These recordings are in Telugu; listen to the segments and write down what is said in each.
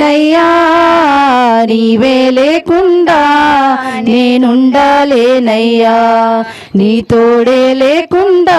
బ్రతుకాలేనయ్యా నీవే లేకుండా నేనుండాలేనయ్యా నీ తోడే లేకుండా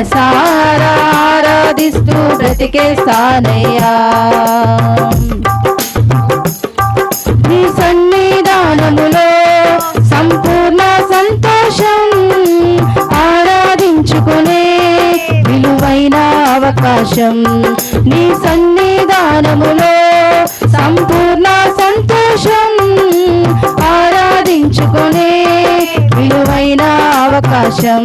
మనసారాధిస్తూ బ్రతికేస్తానయ్యా నీ సన్నిధానములో సంపూర్ణ సంతోషం ఆరాధించుకునే విలువైన అవకాశం. నీ సన్నిధానములో సంపూర్ణ సంతోషం ఆరాధించుకునే విలువైన అవకాశం.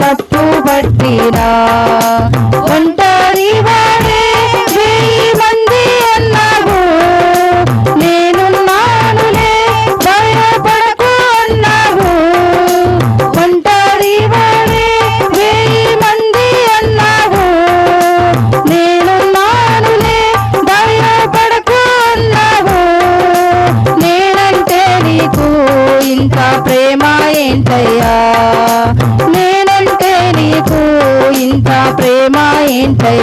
பற்றுபற்றினா உன்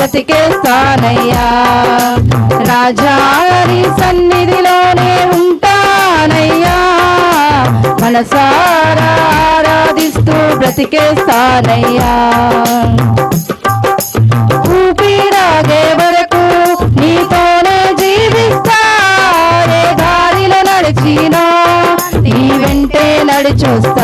బ్రతికేస్తానయ్యా రాజారి సన్నిధిలోనే ఉంటానయ్యా. మనసారా ఆరాధిస్తూ బ్రతికేస్తానయ్యా. ఊపిరాగే వరకు నీతోనే జీవిస్తారే దారిలో నడిచినా నీ వెంటే నడిచొస్తా.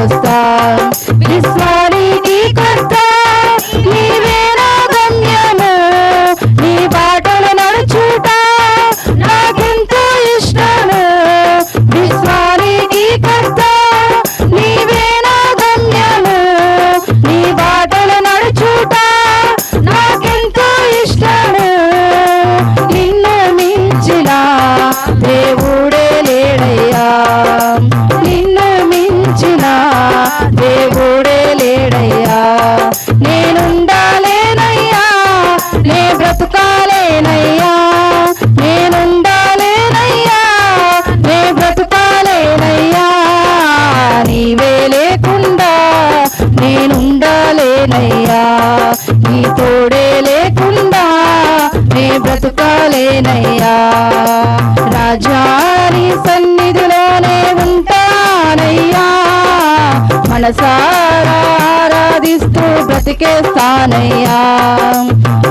నడిచొస్తా విశ్వానికి బ్రతకలేనయ్యా నీ తోడే లేకుండా నే బ్రతకలేనయ్యా. రాజారి సన్నిధిలోనే ఉంటానయ్యా. మనసారాధిస్తూ బ్రతికేస్తానయ్యా.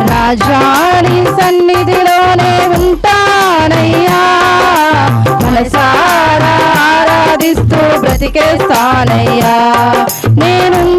రాజాని సన్నిధిలోనే ఉంటానయ్యా. మనసారాధిస్తూ బ్రతికేస్తానయ్యా. నేను